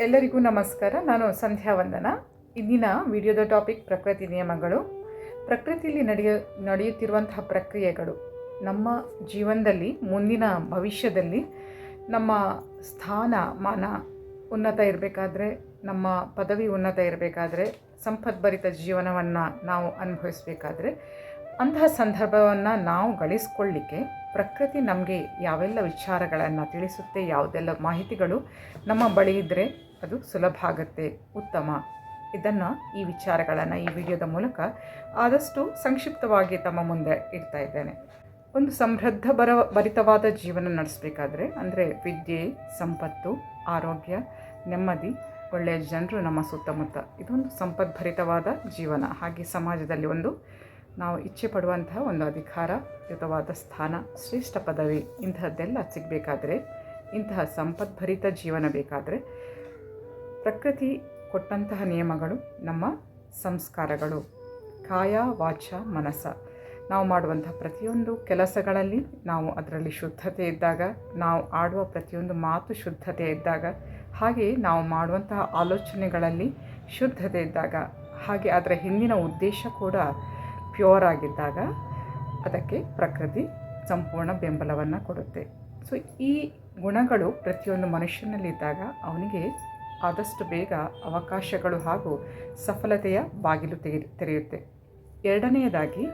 ಎಲ್ಲರಿಗೂ ನಮಸ್ಕಾರ. ನಾನು ಸಂಧ್ಯಾ ವಂದನ. ಇಂದಿನ ವಿಡಿಯೋದ ಟಾಪಿಕ್ ಪ್ರಕೃತಿ ನಿಯಮಗಳು. ಪ್ರಕೃತಿಯಲ್ಲಿ ನಡೆಯ, ನಡೆಯುತ್ತಿರುವಂತಹ ಪ್ರಕ್ರಿಯೆಗಳು ನಮ್ಮ ಜೀವನದಲ್ಲಿ, ಮುಂದಿನ ಭವಿಷ್ಯದಲ್ಲಿ ನಮ್ಮ ಸ್ಥಾನ, ಮಾನ ಉನ್ನತ ಇರಬೇಕಾದ್ರೆ, ನಮ್ಮ ಪದವಿ ಉನ್ನತ ಇರಬೇಕಾದ್ರೆ, ಸಂಪದ್ಭರಿತ ಜೀವನವನ್ನು ನಾವು ಅನುಭವಿಸಬೇಕಾದ್ರೆ ಅಂತಹ ಸಂದರ್ಭವನ್ನು ನಾವು ಗಳಿಸ್ಕೊಳ್ಳಿಕ್ಕೆ ಪ್ರಕೃತಿ ನಮಗೆ ಯಾವೆಲ್ಲ ವಿಚಾರಗಳನ್ನು ತಿಳಿಸುತ್ತೆ, ಯಾವುದೆಲ್ಲ ಮಾಹಿತಿಗಳು ನಮ್ಮ ಬಳಿ ಇದ್ದರೆ ಅದು ಸುಲಭ ಆಗುತ್ತೆ, ಉತ್ತಮ. ಇದನ್ನು ಈ ವಿಚಾರಗಳನ್ನು ಈ ವಿಡಿಯೋದ ಮೂಲಕ ಆದಷ್ಟು ಸಂಕ್ಷಿಪ್ತವಾಗಿ ತಮ್ಮ ಮುಂದೆ ಇಡ್ತಾ ಇದ್ದೇನೆ. ಒಂದು ಸಮೃದ್ಧ ಬರ, ಭರಿತವಾದ ಜೀವನ ನಡೆಸಬೇಕಾದ್ರೆ ಅಂದರೆ ವಿದ್ಯೆ, ಸಂಪತ್ತು, ಆರೋಗ್ಯ, ನೆಮ್ಮದಿ, ಒಳ್ಳೆಯ ಜನರು ನಮ್ಮ ಸುತ್ತಮುತ್ತ. ಇದೊಂದು ಸಂಪದ್ಭರಿತವಾದ ಜೀವನ. ಹಾಗೆ ಸಮಾಜದಲ್ಲಿ ಒಂದು ನಾವು ಇಚ್ಛೆ ಪಡುವಂತಹ ಒಂದು ಅಧಿಕಾರಯುತವಾದ ಸ್ಥಾನ, ಶ್ರೇಷ್ಠ ಪದವಿ, ಇಂತಹದ್ದೆಲ್ಲ ಸಿಗಬೇಕಾದ್ರೆ, ಇಂತಹ ಸಂಪದ್ಭರಿತ ಜೀವನ ಬೇಕಾದರೆ ಪ್ರಕೃತಿ ಕೊಟ್ಟಂತಹ ನಿಯಮಗಳು ನಮ್ಮ ಸಂಸ್ಕಾರಗಳು. ಕಾಯ, ವಾಚ, ಮನಸ. ನಾವು ಮಾಡುವಂಥ ಪ್ರತಿಯೊಂದು ಕೆಲಸಗಳಲ್ಲಿ ನಾವು ಅದರಲ್ಲಿ ಶುದ್ಧತೆ ಇದ್ದಾಗ, ನಾವು ಆಡುವ ಪ್ರತಿಯೊಂದು ಮಾತು ಶುದ್ಧತೆ ಇದ್ದಾಗ, ಹಾಗೆ ನಾವು ಮಾಡುವಂತಹ ಆಲೋಚನೆಗಳಲ್ಲಿ ಶುದ್ಧತೆ ಇದ್ದಾಗ, ಹಾಗೆ ಅದರ ಹಿಂದಿನ ಉದ್ದೇಶ ಕೂಡ ಪ್ಯೂರ್ ಆಗಿದ್ದಾಗ ಅದಕ್ಕೆ ಪ್ರಕೃತಿ ಸಂಪೂರ್ಣ ಬೆಂಬಲವನ್ನು ಕೊಡುತ್ತೆ. ಸೊ ಈ ಗುಣಗಳು ಪ್ರತಿಯೊಂದು ಮನುಷ್ಯನಲ್ಲಿದ್ದಾಗ ಅವನಿಗೆ ಆದಷ್ಟು ಬೇಗ ಅವಕಾಶಗಳು ಹಾಗೂ ಸಫಲತೆಯ ಬಾಗಿಲು ತೆಗೆ ತೆರೆಯುತ್ತೆ. ಎರಡನೆಯದಾಗಿ,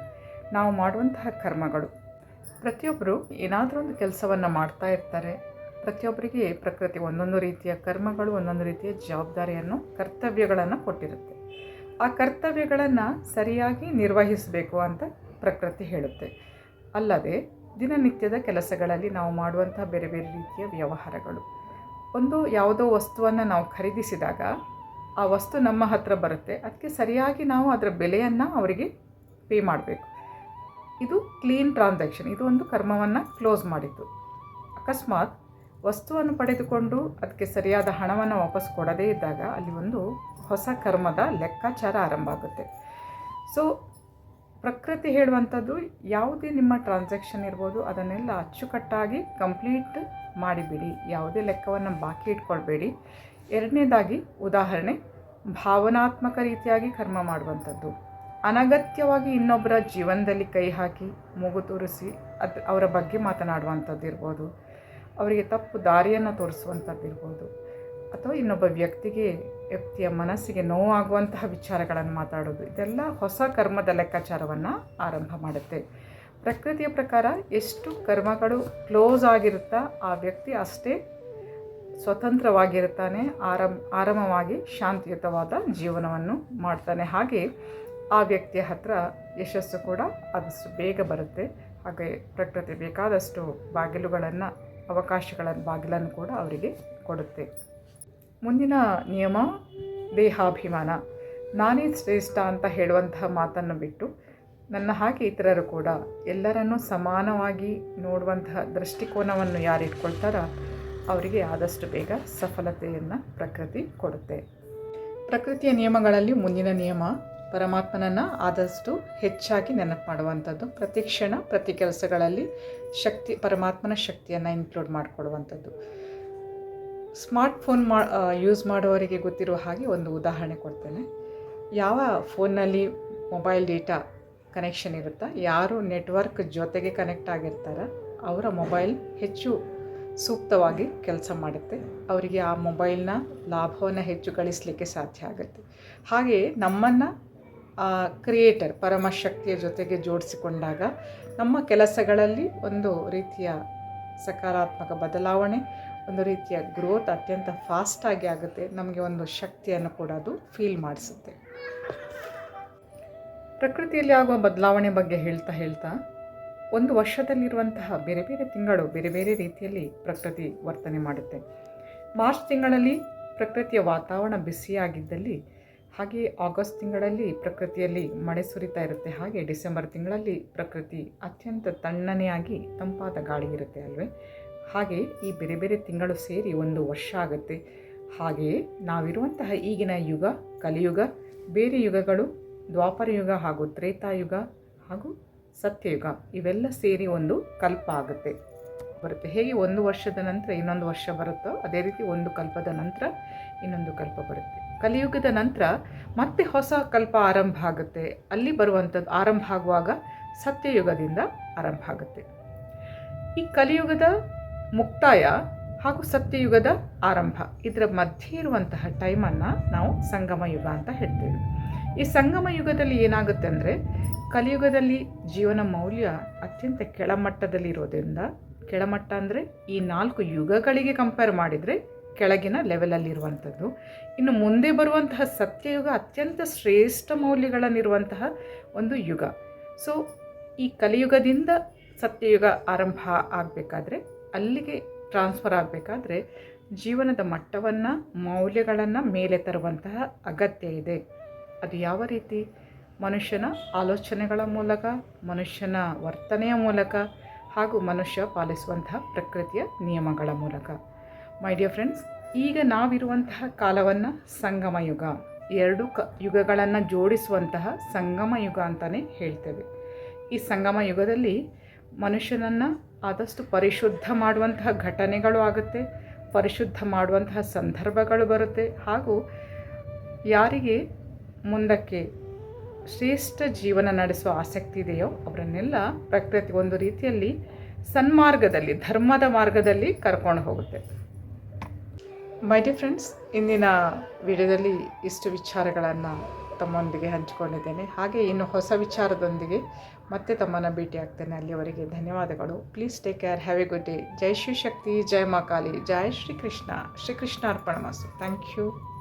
ನಾವು ಮಾಡುವಂತಹ ಕರ್ಮಗಳು. ಪ್ರತಿಯೊಬ್ಬರು ಏನಾದರೂ ಒಂದು ಕೆಲಸವನ್ನು ಮಾಡ್ತಾ ಇರ್ತಾರೆ. ಪ್ರತಿಯೊಬ್ಬರಿಗೆ ಪ್ರಕೃತಿ ಒಂದೊಂದು ರೀತಿಯ ಕರ್ಮಗಳು, ಒಂದೊಂದು ರೀತಿಯ ಜವಾಬ್ದಾರಿಯನ್ನು, ಕರ್ತವ್ಯಗಳನ್ನು ಕೊಟ್ಟಿರುತ್ತೆ. ಆ ಕರ್ತವ್ಯಗಳನ್ನು ಸರಿಯಾಗಿ ನಿರ್ವಹಿಸಬೇಕು ಅಂತ ಪ್ರಕೃತಿ ಹೇಳುತ್ತೆ. ಅಲ್ಲದೆ ದಿನನಿತ್ಯದ ಕೆಲಸಗಳಲ್ಲಿ ನಾವು ಮಾಡುವಂಥ ಬೇರೆ ಬೇರೆ ರೀತಿಯ ವ್ಯವಹಾರಗಳು. ಒಂದು ಯಾವುದೋ ವಸ್ತುವನ್ನು ನಾವು ಖರೀದಿಸಿದಾಗ ಆ ವಸ್ತು ನಮ್ಮ ಹತ್ರ ಬರುತ್ತೆ. ಅದಕ್ಕೆ ಸರಿಯಾಗಿ ನಾವು ಅದರ ಬೆಲೆಯನ್ನು ಅವರಿಗೆ ಪೇ ಮಾಡಬೇಕು. ಇದು ಕ್ಲೀನ್ ಟ್ರಾನ್ಸಾಕ್ಷನ್. ಇದು ಒಂದು ಕರ್ಮವನ್ನು ಕ್ಲೋಸ್ ಮಾಡಿದ್ದು. ಅಕಸ್ಮಾತ್ ವಸ್ತುವನ್ನು ಪಡೆದುಕೊಂಡು ಅದಕ್ಕೆ ಸರಿಯಾದ ಹಣವನ್ನು ವಾಪಸ್ ಕೊಡದೇ ಇದ್ದಾಗ ಅಲ್ಲಿ ಒಂದು ಹೊಸ ಕರ್ಮದ ಲೆಕ್ಕಾಚಾರ ಆರಂಭ ಆಗುತ್ತೆ. ಸೊ ಪ್ರಕೃತಿ ಹೇಳುವಂಥದ್ದು ಯಾವುದೇ ನಿಮ್ಮ ಟ್ರಾನ್ಸಾಕ್ಷನ್ ಇರ್ಬೋದು, ಅದನ್ನೆಲ್ಲ ಅಚ್ಚುಕಟ್ಟಾಗಿ ಕಂಪ್ಲೀಟ್ ಮಾಡಿಬಿಡಿ. ಯಾವುದೇ ಲೆಕ್ಕವನ್ನು ಬಾಕಿ ಇಟ್ಕೊಳ್ಬೇಡಿ. ಎರಡನೇದಾಗಿ ಉದಾಹರಣೆ, ಭಾವನಾತ್ಮಕ ರೀತಿಯಾಗಿ ಕರ್ಮ ಮಾಡುವಂಥದ್ದು. ಅನಗತ್ಯವಾಗಿ ಇನ್ನೊಬ್ಬರ ಜೀವನದಲ್ಲಿ ಕೈ ಹಾಕಿ, ಮೂಗು ತೋರಿಸಿ, ಅದು ಅವರ ಬಗ್ಗೆ ಮಾತನಾಡುವಂಥದ್ದು ಇರ್ಬೋದು. ಅವರಿಗೆ ತಪ್ಪು ದಾರಿಯನ್ನು ತೋರಿಸುವಂಥದ್ದು ಇರ್ಬೋದು. ಅಥವಾ ಇನ್ನೊಬ್ಬ ವ್ಯಕ್ತಿಗೆ ವ್ಯಕ್ತಿಯ ಮನಸ್ಸಿಗೆ ನೋವಾಗುವಂತಹ ವಿಚಾರಗಳನ್ನು ಮಾತಾಡೋದು, ಇದೆಲ್ಲ ಹೊಸ ಕರ್ಮದ ಲೆಕ್ಕಾಚಾರವನ್ನು ಆರಂಭ ಮಾಡುತ್ತೆ. ಪ್ರಕೃತಿಯ ಪ್ರಕಾರ ಎಷ್ಟು ಕರ್ಮಗಳು ಕ್ಲೋಸ್ ಆಗಿರುತ್ತಾ, ಆ ವ್ಯಕ್ತಿ ಅಷ್ಟೇ ಸ್ವತಂತ್ರವಾಗಿರುತ್ತಾನೆ, ಆರಂ, ಆರಾಮವಾಗಿ ಶಾಂತಿಯುತವಾದ ಜೀವನವನ್ನು ಮಾಡ್ತಾನೆ. ಹಾಗೆ ಆ ವ್ಯಕ್ತಿಯ ಹತ್ರ ಯಶಸ್ಸು ಕೂಡ ಅದಷ್ಟು ಬೇಗ ಬರುತ್ತೆ. ಹಾಗೆ ಪ್ರಕೃತಿ ಬೇಕಾದಷ್ಟು ಬಾಗಿಲುಗಳನ್ನು, ಅವಕಾಶಗಳನ್ನು, ಬಾಗಿಲನ್ನು ಕೂಡ ಅವರಿಗೆ ಕೊಡುತ್ತೆ. ಮುಂದಿನ ನಿಯಮ, ದೇಹಾಭಿಮಾನ. ನಾನೇ ಶ್ರೇಷ್ಠ ಅಂತ ಹೇಳುವಂತಹ ಮಾತನ್ನು ಬಿಟ್ಟು ನನ್ನ ಹಾಗೆ ಇತರರು ಕೂಡ ಎಲ್ಲರನ್ನೂ ಸಮಾನವಾಗಿ ನೋಡುವಂತಹ ದೃಷ್ಟಿಕೋನವನ್ನು ಯಾರು ಇಟ್ಕೊಳ್ತಾರೋ ಅವರಿಗೆ ಆದಷ್ಟು ಬೇಗ ಸಫಲತೆಯನ್ನು ಪ್ರಕೃತಿ ಕೊಡುತ್ತೆ. ಪ್ರಕೃತಿಯ ನಿಯಮಗಳಲ್ಲಿ ಮುಂದಿನ ನಿಯಮ, ಪರಮಾತ್ಮನನ್ನು ಆದಷ್ಟು ಹೆಚ್ಚಾಗಿ ನೆನಪು ಮಾಡುವಂಥದ್ದು ಪ್ರತಿ ಕ್ಷಣ ಪ್ರತಿ ಕೆಲಸಗಳಲ್ಲಿ ಶಕ್ತಿ, ಪರಮಾತ್ಮನ ಶಕ್ತಿಯನ್ನು ಇನ್ಕ್ಲೂಡ್ ಸ್ಮಾರ್ಟ್ಫೋನ್ ಮಾ ಯೂಸ್ ಮಾಡೋವರಿಗೆ ಗೊತ್ತಿರುವ ಹಾಗೆ ಒಂದು ಉದಾಹರಣೆ ಕೊಡ್ತೇನೆ. ಯಾವ ಫೋನ್ನಲ್ಲಿ ಮೊಬೈಲ್ ಡೇಟಾ ಕನೆಕ್ಷನ್ ಇರುತ್ತಾ? ಯಾರು ನೆಟ್ವರ್ಕ್ ಜೊತೆಗೆ ಕನೆಕ್ಟ್ ಆಗಿರ್ತಾರೋ? ಅವರ ಮೊಬೈಲ್ ಹೆಚ್ಚು ಸೂಕ್ತವಾಗಿ ಕೆಲಸ ಮಾಡುತ್ತೆ. ಅವರಿಗೆ ಆ ಮೊಬೈಲ್ನ ಲಾಭವನ್ನು ಹೆಚ್ಚು ಗಳಿಸಲಿಕ್ಕೆ ಸಾಧ್ಯ ಆಗುತ್ತೆ. ಹಾಗೆಯೇ ನಮ್ಮನ್ನು ಕ್ರಿಯೇಟರ್, ಪರಮಶಕ್ತಿಯ ಜೊತೆಗೆ ಜೋಡಿಸಿಕೊಂಡಾಗ ನಮ್ಮ ಕೆಲಸಗಳಲ್ಲಿ ಒಂದು ರೀತಿಯ ಸಕಾರಾತ್ಮಕ ಬದಲಾವಣೆ ಒಂದು ರೀತಿಯ ಗ್ರೋತ್ ಅತ್ಯಂತ ಫಾಸ್ಟಾಗಿ ಆಗುತ್ತೆ. ನಮಗೆ ಒಂದು ಶಕ್ತಿಯನ್ನು ಕೂಡ ಅದು ಫೀಲ್ ಮಾಡಿಸುತ್ತೆ. ಪ್ರಕೃತಿಯಲ್ಲಿ ಆಗುವ ಬದಲಾವಣೆ ಬಗ್ಗೆ ಹೇಳ್ತಾ ಹೇಳ್ತಾ, ಒಂದು ವರ್ಷದಲ್ಲಿರುವಂತಹ ಬೇರೆ ಬೇರೆ ತಿಂಗಳು ಬೇರೆ ಬೇರೆ ರೀತಿಯಲ್ಲಿ ಪ್ರಕೃತಿ ವರ್ತನೆ ಮಾಡುತ್ತೆ. ಮಾರ್ಚ್ ತಿಂಗಳಲ್ಲಿ ಪ್ರಕೃತಿಯ ವಾತಾವರಣ ಬಿಸಿಯಾಗಿದ್ದಲ್ಲಿ, ಹಾಗೆ ಆಗಸ್ಟ್ ತಿಂಗಳಲ್ಲಿ ಪ್ರಕೃತಿಯಲ್ಲಿ ಮಳೆ ಸುರಿತಾ ಇರುತ್ತೆ. ಹಾಗೆ ಡಿಸೆಂಬರ್ ತಿಂಗಳಲ್ಲಿ ಪ್ರಕೃತಿ ಅತ್ಯಂತ ತಣ್ಣನೆಯಾಗಿ ತಂಪಾದ ಗಾಳಿ ಇರುತ್ತೆ ಅಲ್ವೇ? ಹಾಗೆ ಈ ಬೇರೆ ಬೇರೆ ತಿಂಗಳು ಸೇರಿ ಒಂದು ವರ್ಷ ಆಗುತ್ತೆ. ಹಾಗೆಯೇ ನಾವಿರುವಂತಹ ಈಗಿನ ಯುಗ, ಕಲಿಯುಗ, ಬೇರೆ ಯುಗಗಳು, ದ್ವಾಪರ ಯುಗ ಹಾಗೂ ತ್ರೇತಾಯುಗ ಹಾಗೂ ಸತ್ಯಯುಗ, ಇವೆಲ್ಲ ಸೇರಿ ಒಂದು ಕಲ್ಪ ಆಗುತ್ತೆ. ಬರುತ್ತೆ. ಹೇಗೆ ಒಂದು ವರ್ಷದ ನಂತರ ಇನ್ನೊಂದು ವರ್ಷ ಬರುತ್ತೋ ಅದೇ ರೀತಿ ಒಂದು ಕಲ್ಪದ ನಂತರ ಇನ್ನೊಂದು ಕಲ್ಪ ಬರುತ್ತೆ. ಕಲಿಯುಗದ ನಂತರ ಮತ್ತೆ ಹೊಸ ಕಲ್ಪ ಆರಂಭ ಆಗುತ್ತೆ. ಅಲ್ಲಿ ಬರುವಂಥದ್ದು ಆರಂಭ ಆಗುವಾಗ ಸತ್ಯಯುಗದಿಂದ ಆರಂಭ ಆಗುತ್ತೆ. ಈ ಕಲಿಯುಗದ ಮುಕ್ತಾಯ ಹಾಗೂ ಸತ್ಯಯುಗದ ಆರಂಭ. ಇದರ ಮಧ್ಯೆ ಇರುವಂತಹ ಟೈಮನ್ನು ನಾವು ಸಂಗಮ ಯುಗ ಅಂತ ಹೇಳ್ತೇವೆ. ಈ ಸಂಗಮ ಯುಗದಲ್ಲಿ ಏನಾಗುತ್ತೆ ಅಂದರೆ, ಕಲಿಯುಗದಲ್ಲಿ ಜೀವನ ಮೌಲ್ಯ ಅತ್ಯಂತ ಕೆಳಮಟ್ಟದಲ್ಲಿರೋದ್ರಿಂದ, ಕೆಳಮಟ್ಟ ಅಂದರೆ ಈ ನಾಲ್ಕು ಯುಗಗಳಿಗೆ ಕಂಪೇರ್ ಮಾಡಿದರೆ ಕೆಳಗಿನ ಲೆವೆಲಲ್ಲಿರುವಂಥದ್ದು ಇನ್ನು ಮುಂದೆ ಬರುವಂತಹ ಸತ್ಯಯುಗ ಅತ್ಯಂತ ಶ್ರೇಷ್ಠ ಮೌಲ್ಯಗಳನ್ನಿರುವಂತಹ ಒಂದು ಯುಗ. ಸೊ ಈ ಕಲಿಯುಗದಿಂದ ಸತ್ಯಯುಗ ಆರಂಭ ಆಗಬೇಕಾದ್ರೆ ಅಲ್ಲಿಗೆ ಟ್ರಾನ್ಸ್ಫರ್ ಆಗಬೇಕಾದ್ರೆ ಜೀವನದ ಮಟ್ಟವನ್ನು, ಮೌಲ್ಯಗಳನ್ನು ಮೇಲೆ ತರುವಂತಹ ಅಗತ್ಯ ಇದೆ. ಅದು ಯಾವ ರೀತಿ? ಮನುಷ್ಯನ ಆಲೋಚನೆಗಳ ಮೂಲಕ, ಮನುಷ್ಯನ ವರ್ತನೆಯ ಮೂಲಕ ಹಾಗೂ ಮನುಷ್ಯ ಪಾಲಿಸುವಂತಹ ಪ್ರಕೃತಿಯ ನಿಯಮಗಳ ಮೂಲಕ. ಮೈ ಡಿಯರ್ ಫ್ರೆಂಡ್ಸ್ ಈಗ ನಾವಿರುವಂತಹ ಕಾಲವನ್ನು ಸಂಗಮ ಯುಗ. ಎರಡು ಕ ಯುಗಗಳನ್ನು ಜೋಡಿಸುವಂತಹ ಸಂಗಮ ಯುಗ ಅಂತಲೇ ಹೇಳ್ತೇವೆ. ಈ ಸಂಗಮ ಯುಗದಲ್ಲಿ ಮನುಷ್ಯನನ್ನು ಆದಷ್ಟು ಪರಿಶುದ್ಧ ಮಾಡುವಂತಹ ಘಟನೆಗಳು ಆಗುತ್ತೆ, ಪರಿಶುದ್ಧ ಮಾಡುವಂತಹ ಸಂದರ್ಭಗಳು ಬರುತ್ತೆ. ಹಾಗೂ ಯಾರಿಗೆ ಮುಂದಕ್ಕೆ ಶ್ರೇಷ್ಠ ಜೀವನ ನಡೆಸುವ ಆಸಕ್ತಿ ಇದೆಯೋ ಅವರನ್ನೆಲ್ಲ ಪ್ರಕೃತಿ ಒಂದು ರೀತಿಯಲ್ಲಿ ಸನ್ಮಾರ್ಗದಲ್ಲಿ, ಧರ್ಮದ ಮಾರ್ಗದಲ್ಲಿ ಕರ್ಕೊಂಡು ಹೋಗುತ್ತೆ. ಮೈ ಡಿ ಫ್ರೆಂಡ್ಸ್ ಇಂದಿನ ವಿಡಿಯೋದಲ್ಲಿ ಇಷ್ಟು ವಿಚಾರಗಳನ್ನು ತಮ್ಮೊಂದಿಗೆ ಹಂಚಿಕೊಂಡಿದ್ದೇನೆ. ಹಾಗೆ ಇನ್ನು ಹೊಸ ವಿಚಾರದೊಂದಿಗೆ ಮತ್ತೆ ತಮ್ಮನ್ನು ಭೇಟಿ ಆಗ್ತೇನೆ ಅಲ್ಲಿವರೆಗೆ. ಧನ್ಯವಾದಗಳು. Please take care have a good day ಜೈ ಶ್ರೀ ಶಕ್ತಿ, ಜೈ ಮಾ ಕಾಲಿ, ಜೈ ಶ್ರೀ ಕೃಷ್ಣ ಶ್ರೀಕೃಷ್ಣ ಅರ್ಪಣ ಮಾಸು. Thank you